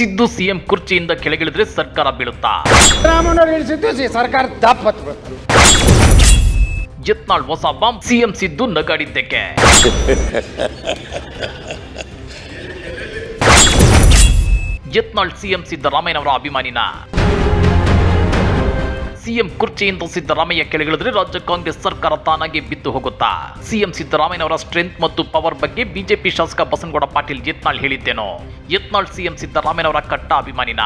Siddu CM ಕುರ್ಚಿಯಿಂದ ಕೆಳಗಿಳಿದ್ರೆ ಸರ್ಕಾರ ಬೀಳುತ್ತಾ? ರಾಮನವ್ರು ಇಳಿಸಿದ್ದು ಸರ್ಕಾರ ದಪ್ಪ ಹೊಸ ಬಾಂಬ್ ಸಿಎಂ ಸಿದ್ದು ನಗಾಡಿದ್ದಕ್ಕೆ. ಯತ್ನಾಳ್ ಸಿಎಂ ಸಿದ್ದರಾಮಯ್ಯನವರ ಅಭಿಮಾನಿನ. ಸಿಎಂ ಕುರ್ಚಿಯಿಂದ ಸಿದ್ದರಾಮಯ್ಯ ಕೆಳಗಿಳಿದ್ರೆ ರಾಜ್ಯ ಕಾಂಗ್ರೆಸ್ ಸರ್ಕಾರ ತಾನಾಗಿ ಬಿದ್ದು ಹೋಗುತ್ತಾ? ಸಿಎಂ ಸಿದ್ದರಾಮಯ್ಯನವರ ಸ್ಟ್ರೆಂತ್ ಮತ್ತು ಪವರ್ ಬಗ್ಗೆ ಬಿಜೆಪಿ ಶಾಸಕ ಬಸನಗೌಡ ಪಾಟೀಲ್ ಯತ್ನಾಳ್ ಹೇಳಿದ್ದೇನೋ? ಯತ್ನಾಳ್ ಸಿಎಂ ಸಿದ್ದರಾಮಯ್ಯನವರ ಕಟ್ಟ ಅಭಿಮಾನಿನ?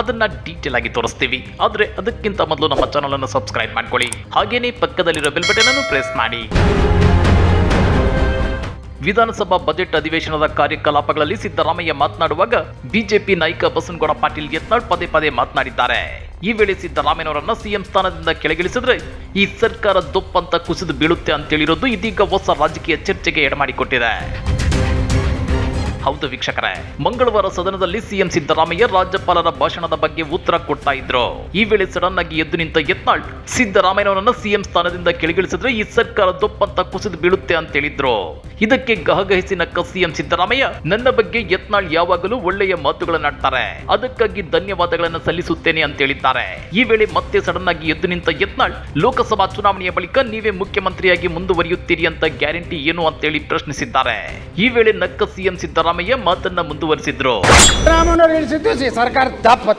ಅದನ್ನ ಡೀಟೇಲ್ ಆಗಿ ತೋರಿಸ್ತೀವಿ. ಆದ್ರೆ ಅದಕ್ಕಿಂತ ಮೊದಲು ನಮ್ಮ ಚಾನಲ್ ಅನ್ನು ಸಬ್ಸ್ಕ್ರೈಬ್ ಮಾಡ್ಕೊಳ್ಳಿ. ಹಾಗೇನೇ ಪಕ್ಕದಲ್ಲಿರೋ ಬೆಲ್ ಬಟನ್ ಅನ್ನು ಪ್ರೆಸ್ ಮಾಡಿ. ವಿಧಾನಸಭಾ ಬಜೆಟ್ ಅಧಿವೇಶನದ ಕಾರ್ಯಕಲಾಪಗಳಲ್ಲಿ ಸಿದ್ದರಾಮಯ್ಯ ಮಾತನಾಡುವಾಗ ಬಿಜೆಪಿ ನಾಯಕ ಬಸನಗೌಡ ಪಾಟೀಲ್ ಯತ್ನಾಳ್ ಪದೇ ಪದೇ ಮಾತನಾಡಿದ್ದಾರೆ. ಈ ವೇಳೆ ಸಿದ್ದರಾಮಯ್ಯನವರನ್ನ ಸಿಎಂ ಸ್ಥಾನದಿಂದ ಕೆಳಗಿಳಿಸಿದ್ರೆ ಈ ಸರ್ಕಾರ ದೊಪ್ಪಂತ ಕುಸಿದು ಬೀಳುತ್ತೆ ಅಂತೇಳಿರೋದು ಇದೀಗ ಹೊಸ ರಾಜಕೀಯ ಚರ್ಚೆಗೆ ಎಡಮಾಡಿಕೊಟ್ಟಿದೆ. ಹೌದು ವೀಕ್ಷಕರೇ. ಮಂಗಳವಾರ ಸದನದಲ್ಲಿ ಸಿಎಂ ಸಿದ್ದರಾಮಯ್ಯ ರಾಜ್ಯಪಾಲರ ಭಾಷಣದ ಬಗ್ಗೆ ಉತ್ತರ ಕೊಡ್ತಾ ಇದ್ರು. ಈ ವೇಳೆ ಸಡನ್ ಆಗಿ ಎದ್ದು ನಿಂತ ಯತ್ನಾಳ್ ಸಿದ್ದರಾಮಯ್ಯನವರನ್ನ ಸಿಎಂ ಸ್ಥಾನದಿಂದ ಕೆಳಗಿಳಿಸಿದ್ರೆ ಈ ಸರ್ಕಾರ ದೊಪ್ಪಂತ ಕುಸಿದು ಬೀಳುತ್ತೆ ಅಂತ ಹೇಳಿದ್ರು. ಇದಕ್ಕೆ ಗಹಗಹಿಸಿ ನಕ್ಕ ಸಿಎಂ ಸಿದ್ದರಾಮಯ್ಯ, ನನ್ನ ಬಗ್ಗೆ ಯತ್ನಾಳ್ ಯಾವಾಗಲೂ ಒಳ್ಳೆಯ ಮಾತುಗಳನ್ನಾಡ್ತಾರೆ ಅದಕ್ಕಾಗಿ ಧನ್ಯವಾದಗಳನ್ನು ಸಲ್ಲಿಸುತ್ತೇನೆ ಅಂತ ಹೇಳಿದ್ದಾರೆ. ಈ ವೇಳೆ ಮತ್ತೆ ಸಡನ್ ಆಗಿ ಎದ್ದು ನಿಂತ ಯತ್ನಾಳ್, ಲೋಕಸಭಾ ಚುನಾವಣೆಯ ಬಳಿಕ ನೀವೇ ಮುಖ್ಯಮಂತ್ರಿಯಾಗಿ ಮುಂದುವರಿಯುತ್ತೀರಿ ಅಂತ ಗ್ಯಾರಂಟಿ ಏನು ಅಂತೇಳಿ ಪ್ರಶ್ನಿಸಿದ್ದಾರೆ. ಈ ವೇಳೆ ನಕ್ಕ ಸಿಎಂ ಸಿದ್ದರಾಮಯ್ಯ ಮಾತನ್ನ ಮುಂದುವರಿಸಿದ್ರು. ರಾಮನವ್ರು ಇಳಿಸಿದ್ದು ಸಿ- ಸರ್ಕಾರ ದಪ್ಪ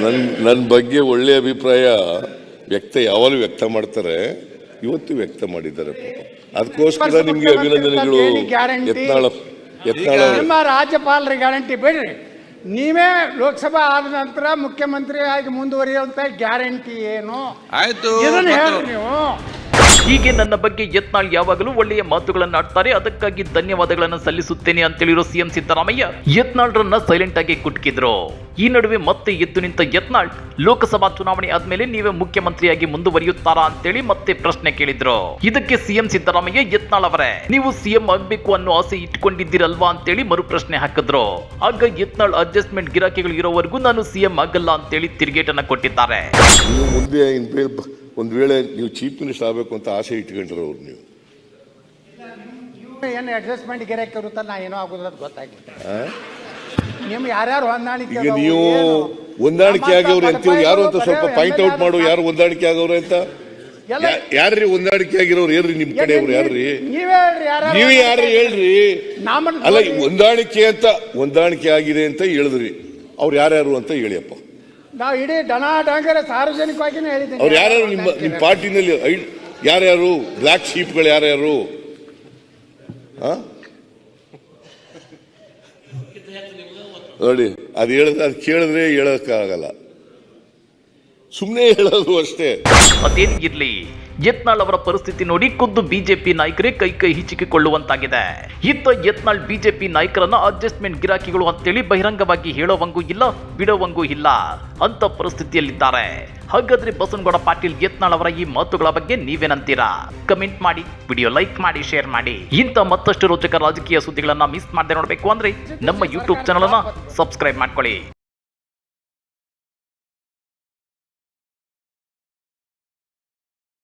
ನನ್ನ ನನ್ನ ಬಗ್ಗೆ ಒಳ್ಳೆ ಅಭಿಪ್ರಾಯ ವ್ಯಕ್ತ ಯಾವಾಗಲೂ ವ್ಯಕ್ತ ಮಾಡ್ತಾರೆ. ಇವತ್ತು ವ್ಯಕ್ತ ಮಾಡಿದ್ದಾರೆ ಪಾಪ. ಅದಕ್ಕೋಸ್ಕರ ನಿಮಗೆ ಅಭಿನಂದನೆಗಳು. ಹೇಳಿ. ಯತ್ನಾಳ ಯತ್ನಾಳ. ನಿಮ್ಮ ರಾಜ್ಯಪಾಲರ ಗ್ಯಾರಂಟಿ ಬಿಡ್ರಿ. ನೀವೇ ಲೋಕಸಭಾ ಆದ ನಂತರ ಮುಖ್ಯಮಂತ್ರಿ ಆಗಿ ಮುಂದುವರಿಯುವಂತ ಗ್ಯಾರಂಟಿ ಏನು? ಆಯ್ತು. ಇದನ್ನ ಮತ್ತೆ- ನೀವು. ಹೀಗೆ ನನ್ನ ಬಗ್ಗೆ ಯತ್ನಾಳ್ ಯಾವಾಗಲೂ ಒಳ್ಳೆಯ ಮಾತುಗಳನ್ನು ಆಡ್ತಾರೆ ಅದಕ್ಕಾಗಿ ಧನ್ಯವಾದಗಳನ್ನು ಸಲ್ಲಿಸುತ್ತೇನೆ ಅಂತೇಳಿರೋ ಸಿಎಂ ಸಿದ್ದರಾಮಯ್ಯ ಯತ್ನಾಳ್ರನ್ನ ಸೈಲೆಂಟ್ ಆಗಿ ಕುಟ್ಕಿದ್ರು. ಈ ನಡುವೆ ಮತ್ತೆ ಎದ್ದು ನಿಂತ ಯತ್ನಾಳ್ ಲೋಕಸಭಾ ಚುನಾವಣೆ ಆದ್ಮೇಲೆ ನೀವೇ ಮುಖ್ಯಮಂತ್ರಿಯಾಗಿ ಮುಂದುವರಿಯುತ್ತಾರಾ ಅಂತೇಳಿ ಮತ್ತೆ ಪ್ರಶ್ನೆ ಕೇಳಿದ್ರು. ಇದಕ್ಕೆ ಸಿಎಂ ಸಿದ್ದರಾಮಯ್ಯ ಯತ್ನಾಳ್ ಅವರೇ, ನೀವು ಸಿಎಂ ಆಗ್ಬೇಕು ಅನ್ನೋ ಆಸೆ ಇಟ್ಕೊಂಡಿದ್ದೀರಲ್ವಾ ಅಂತೇಳಿ ಮರು ಪ್ರಶ್ನೆ ಹಾಕಿದ್ರು. ಆಗ ಯತ್ನಾಳ್ ಅಡ್ಜಸ್ಟ್ಮೆಂಟ್ ಗಿರಾಕಿಗಳು ಇರೋವರೆಗೂ ನಾನು ಸಿಎಂ ಆಗಲ್ಲ ಅಂತೇಳಿ ತಿರುಗೇಟನ್ನ ಕೊಟ್ಟಿದ್ದಾರೆ. ಒಂದು ವೇಳೆ ನೀವು ಚೀಫ್ ಮಿನಿಸ್ಟರ್ ಆಗಬೇಕು ಅಂತ ಆಸೆ ಇಟ್ಕೊಂಡಿರೋರು ನೀವು. ಏನು ಅಡ್ಜಸ್ಟ್ಮೆಂಟ್ ಗಿರಾಕಿ ಇರುತ್ತ ನಾ ಏನೋ ಆಗೋದಿಲ್ಲ ಅಂತ ಗೊತ್ತಾಗಿತ್ತು ಆ? ನಿಮ್ ಯಾರ್ಯಾರು ಹೊಂದಾಣಿಕೆ ಈಗ ನೀವು? ಹೊಂದಾಣಿಕೆ ಆಗವ್ರು ಅಂತೀವಿ ಯಾರು ಅಂತ ಸ್ವಲ್ಪ ಪಾಯಿಂಟ್ ಔಟ್ ಮಾಡು ಯಾರು ಹೊಂದಾಣಿಕೆ ಆಗವ್ರೆ ಅಂತ. ಎಲ್ಲ- ಯಾರ್ರಿ ಹೊಂದಾಣಿಕೆ ಆಗಿರೋರು ಏನ್ರಿ ನಿಮ್ ಕಡೆಯವ್ರು ಯಾರ್ರಿ? ನೀವೇ ಹೇಳ್ರಿ ಯಾರು ನೀವೇ ಯಾರು ಹೇಳ್ರಿ? ಅಲ್ಲ. ಹೊಂದಾಣಿಕೆ ಅಂತ ಹೊಂದಾಣಿಕೆ ಆಗಿದೆ ಅಂತ ಹೇಳಿದ್ರಿ. ಅವ್ರು ಯಾರ್ಯಾರು ಅಂತ ಹೇಳಿಯಪ್ಪ. ನಾವು ಇಡೀ ಡನ ಡಂಗರ ಸಾರ್ವಜನಿಕವಾಗಿನೇ ಹೇಳಿದ್ದೀನಿ. ಅವ್ರು ಯಾರ್ಯಾರು ನಿಮ್ಮ ನಿಮ್ಮ ಪಾರ್ಟಿನಲ್ಲಿ ಐ- ಯಾರ್ಯಾರು ಬ್ಲ್ಯಾಕ್ ಶೀಪ್ಗಳು ಯಾರ್ಯಾರು? ಆ? ನೋಡಿ ಅದು ಹೇಳಿದ್ರೆ ಅದು ಕೇಳಿದ್ರೆ ಹೇಳಕ್ಕಾಗಲ್ಲ. ಸುಮ್ಮನೆ ಹೇಳೋದು ಅಷ್ಟೇ. ಮತ್ತೇನ್ ಇರ್ಲಿ? ಯತ್ನಾಳ್ ಅವರ ಪರಿಸ್ಥಿತಿ ನೋಡಿ ಖುದ್ದು ಬಿಜೆಪಿ ನಾಯಕರೇ ಕೈ ಕೈ ಹಿಚಿಕಿಕೊಳ್ಳುವಂತಾಗಿದೆ. ಇತ್ತ ಯತ್ನಾಳ್ ಬಿಜೆಪಿ ನಾಯಕರನ್ನ ಅಡ್ಜಸ್ಟ್ಮೆಂಟ್ ಗಿರಾಕಿಗಳು ಅಂತೇಳಿ ಬಹಿರಂಗವಾಗಿ ಹೇಳೋವಂಗೂ ಇಲ್ಲ ಬಿಡೋವಂಗೂ ಇಲ್ಲ. ಅಂತ ಪರಿಸ್ಥಿತಿಯಲ್ಲಿದ್ದಾರೆ. ಹಾಗಾದ್ರೆ ಬಸನಗೌಡ ಪಾಟೀಲ್ ಯತ್ನಾಳ್ ಅವರ ಈ ಮಾತುಗಳ ಬಗ್ಗೆ ನೀವೇನಂತೀರಾ? ಕಮೆಂಟ್ ಮಾಡಿ, ವಿಡಿಯೋ ಲೈಕ್ ಮಾಡಿ, ಶೇರ್ ಮಾಡಿ. ಇಂಥ ಮತ್ತಷ್ಟು ರೋಚಕ ರಾಜಕೀಯ ಸುದ್ದಿಗಳನ್ನ ಮಿಸ್ ಮಾಡದೆ ನೋಡಬೇಕು ಅಂದ್ರೆ ನಮ್ಮ ಯೂಟ್ಯೂಬ್ ಚಾನಲ್ ಅನ್ನ ಸಬ್ಸ್ಕ್ರೈಬ್ ಮಾಡ್ಕೊಳ್ಳಿ.